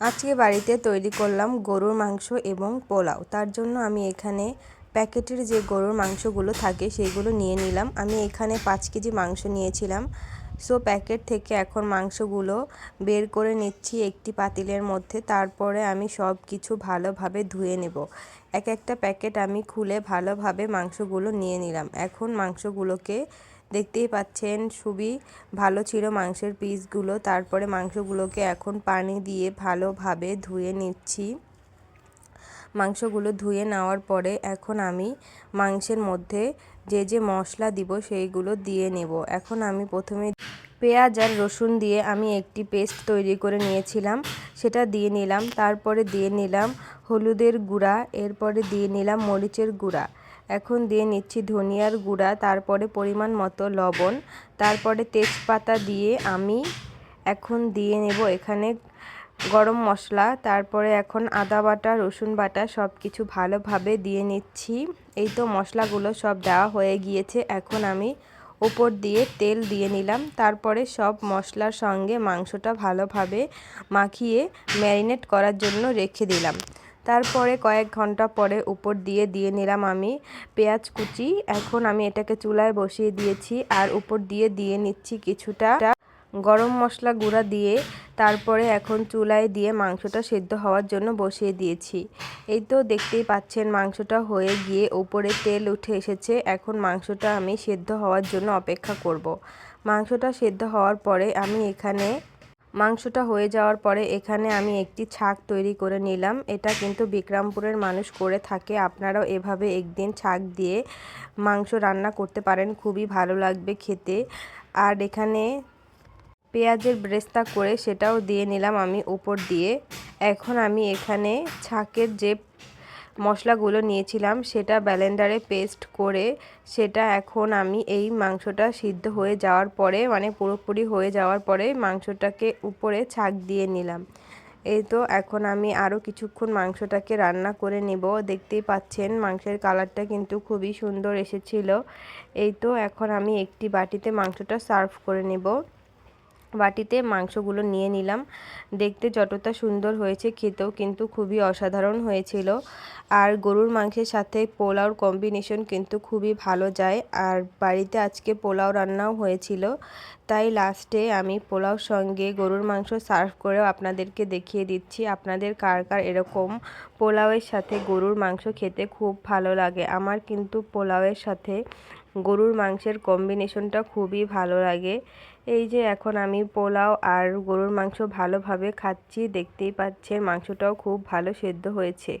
আজকে বাড়িতে তৈরি করলাম গরুর মাংস এবং পোলাও। তার জন্য আমি এখানে প্যাকেটের যে গরুর মাংসগুলো থাকে সেগুলো নিয়ে নিলাম। আমি এখানে পাঁচ কেজি মাংস নিয়েছিলাম। সো প্যাকেট থেকে এখন মাংসগুলো বের করে নিচ্ছি একটি পাতিলের মধ্যে। তারপরে আমি সব কিছু ভালোভাবে ধুয়ে নেব। এক একটা প্যাকেট আমি খুলে ভালোভাবে মাংসগুলো নিয়ে নিলাম। এখন মাংসগুলোকে দেখতেই পাচ্ছেন খুবই ভালো ছিল মাংসের পিসগুলো। তারপরে মাংসগুলোকে এখন পানি দিয়ে ভালোভাবে ধুয়ে নিচ্ছি। মাংসগুলো ধুয়ে নেওয়ার পরে এখন আমি মাংসের মধ্যে যে যে মশলা দিব সেইগুলো দিয়ে নেব। এখন আমি প্রথমে পেঁয়াজ আর রসুন দিয়ে আমি একটি পেস্ট তৈরি করে নিয়েছিলাম। সেটা দিয়ে নিলাম। তারপরে দিয়ে নিলাম হলুদের গুঁড়া। এরপরে দিয়ে নিলাম মরিচের গুঁড়া। এখন দিয়ে নিচ্ছি ধনিয়ার গুঁড়া, তারপরে পরিমাণ মতো লবণ, তারপরে তেজপাতা দিয়ে আমি এখন দিয়ে নেব এখানে গরম মশলা, তারপরে এখন আদা বাটা, রসুন বাটা সব কিছু ভালোভাবে দিয়ে নিচ্ছি। এই তো মশলাগুলো সব দেওয়া হয়ে গিয়েছে, এখন আমি ওপর দিয়ে তেল দিয়ে নিলাম, তারপরে সব মশলার সঙ্গে মাংসটা ভালোভাবে মাখিয়ে ম্যারিনেট করার জন্য রেখে দিলাম। তারপরে কয়েক ঘণ্টা পরে উপর দিয়ে দিয়ে নিলাম আমি পেঁয়াজ কুচি। এখন আমি এটাকে চুলায় বসিয়ে দিয়েছি আর উপর দিয়ে দিয়ে নিচ্ছি কিছুটা গরম মশলা গুঁড়া দিয়ে। তারপরে এখন চুলায় দিয়ে মাংসটা সেদ্ধ হওয়ার জন্য বসিয়ে দিয়েছি। এই তো দেখতেই পাচ্ছেন মাংসটা হয়ে গিয়ে উপরে তেল উঠে এসেছে। এখন মাংসটা আমি সেদ্ধ হওয়ার জন্য অপেক্ষা করব। মাংসটা সেদ্ধ হওয়ার পরে আমি এখানে মাংসটা হয়ে যাওয়ার পরে এখানে আমি একটি ছাক তৈরি করে নিলাম। এটা কিন্তু বিক্রামপুরের মানুষ করে থাকে। আপনারাও এভাবে একদিন ছাক দিয়ে মাংস রান্না করতে পারেন। খুবই ভালো লাগবে খেতে। আর এখানে পেঁয়াজের ব্রেস্তা করে সেটাও দিয়ে নিলাম আমি উপর দিয়ে। এখন আমি এখানে ছাকের যে মশলাগুলো নিয়েছিলাম, সেটা ব্যালেন্ডারে পেস্ট করে, সেটা এখন আমি এই মাংসটা সিদ্ধ হয়ে যাওয়ার পরে মানে পুরোপুরি হয়ে যাওয়ার পরে মাংসটাকে উপরে ছাক দিয়ে নিলাম। এই তো এখন আমি আরও কিছুক্ষণ মাংসটাকে রান্না করে নেব। দেখতেই পাচ্ছেন মাংসের কালারটা কিন্তু খুবই সুন্দর এসেছিল। এই তো এখন আমি একটি বাটিতে মাংসটা সার্ভ করে নেব। বাটিতে মাংসগুলো নিয়ে নিলাম। দেখতে যতটা সুন্দর হয়েছে, খেতেও কিন্তু খুবই অসাধারণ হয়েছিল। আর গরুর মাংসের সাথে পোলাওর কম্বিনেশন কিন্তু খুবই ভালো যায়। আর বাড়িতে আজকে পোলাও রান্নাও হয়েছিল। তাই লাস্টে আমি পোলাওর সঙ্গে গরুর মাংস সার্ভ করেও আপনাদেরকে দেখিয়ে দিচ্ছি, আপনাদের কার কার এরকম পোলাওয়ের সাথে গরুর মাংস খেতে খুব ভালো লাগে। আমার কিন্তু পোলাওয়ের সাথে গরুর মাংসের কম্বিনেশনটা খুবই ভালো লাগে। এই যে এখন আমি পোলাও আর গরুর মাংস ভালোভাবে খাচ্ছি, দেখতেই পাচ্ছেন মাংসটাও খুব ভালো সেদ্ধ হয়েছে।